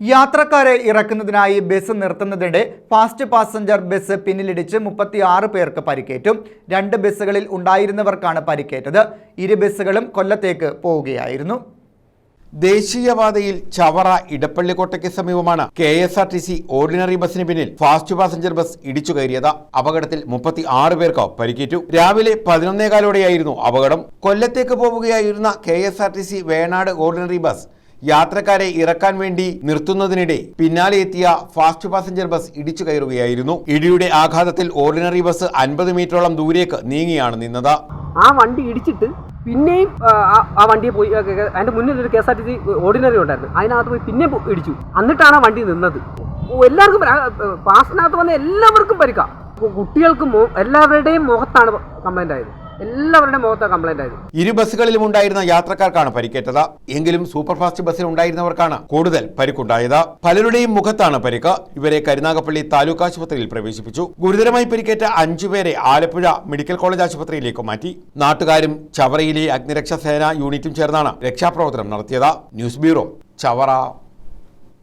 യാത്രക്കാരെ ഇറക്കുന്നതിനായി ബസ് നിർത്തുന്നതിനിടെ ഫാസ്റ്റ് പാസഞ്ചർ ബസ് പിന്നിലിടിച്ച് മുപ്പത്തി ആറ് പേർക്ക് പരിക്കേറ്റു. രണ്ട് ബസ്സുകളിൽ ഉണ്ടായിരുന്നവർക്കാണ് പരിക്കേറ്റത്. ഇരു ബസ്സുകളും കൊല്ലത്തേക്ക് പോവുകയായിരുന്നു. ദേശീയപാതയിൽ ചവറ ഇടപ്പള്ളിക്കോട്ടയ്ക്ക് സമീപമാണ് K S R T C ordinary ബസ്സിന് പിന്നിൽ ഫാസ്റ്റ് പാസഞ്ചർ ബസ് ഇടിച്ചു കയറിയത്. അപകടത്തിൽ മുപ്പത്തി ആറ് പേർക്ക് പരിക്കേറ്റു. രാവിലെ പതിനൊന്നേകാലോടെയായിരുന്നു അപകടം. കൊല്ലത്തേക്ക് പോവുകയായിരുന്ന K S R T C Venad ordinary bus യാത്രക്കാരെ ഇറക്കാൻ വേണ്ടി നിർത്തുന്നതിനിടെ പിന്നാലെ എത്തിയ ഫാസ്റ്റ് പാസഞ്ചർ ബസ് ഇടിച്ചു കയറുകയായിരുന്നു. ഇടിയുടെ ആഘാതത്തിൽ ഓർഡിനറി ബസ് അൻപത് മീറ്ററോളം ദൂരേക്ക് നീങ്ങിയാണ് നിന്നത്. ആ വണ്ടി ഇടിച്ചിട്ട് പിന്നെയും ആ, വണ്ടിയെ പോയി അതിന്റെ മുന്നിൽ ഒരു K S R T C ordinary ഉണ്ടായിരുന്നു. അതിനകത്ത് പോയി പിന്നെ ഇടിച്ചു. എന്നിട്ടാണ് ആ വണ്ടി നിന്നത്. എല്ലാവർക്കും പാസിനകത്ത് വന്ന എല്ലാവർക്കും പരിക്കാം. കുട്ടികൾക്കും എല്ലാവരുടെയും മുഖത്താണ് കംപ്ലൈന്റ് ആയത്. എല്ലാവരുടെ മുഖത്താണ് കംപ്ലൈന്റ് ആയത്. ഇരു ബസ്സുകളിലും ഉണ്ടായിരുന്ന യാത്രക്കാർക്കാണ് പരിക്കേറ്റത്. എങ്കിലും സൂപ്പർഫാസ്റ്റ് ബസ്സിൽ ഉണ്ടായിരുന്നവർക്കാണ് കൂടുതൽ പരിക്കുണ്ടായത്. പലരുടെയും മുഖത്താണ് പരിക്ക്. ഇവരെ കരുനാഗപ്പള്ളി താലൂക്ക് ആശുപത്രിയിൽ പ്രവേശിപ്പിച്ചു. ഗുരുതരമായി പരിക്കേറ്റ അഞ്ചുപേരെ ആലപ്പുഴ മെഡിക്കൽ കോളേജ് ആശുപത്രിയിലേക്ക് മാറ്റി. നാട്ടുകാരും ചവറയിലെ അഗ്നിരക്ഷാ സേന യൂണിറ്റും ചേർന്നാണ് രക്ഷാപ്രവർത്തനം നടത്തിയത്. News bureau Chavara.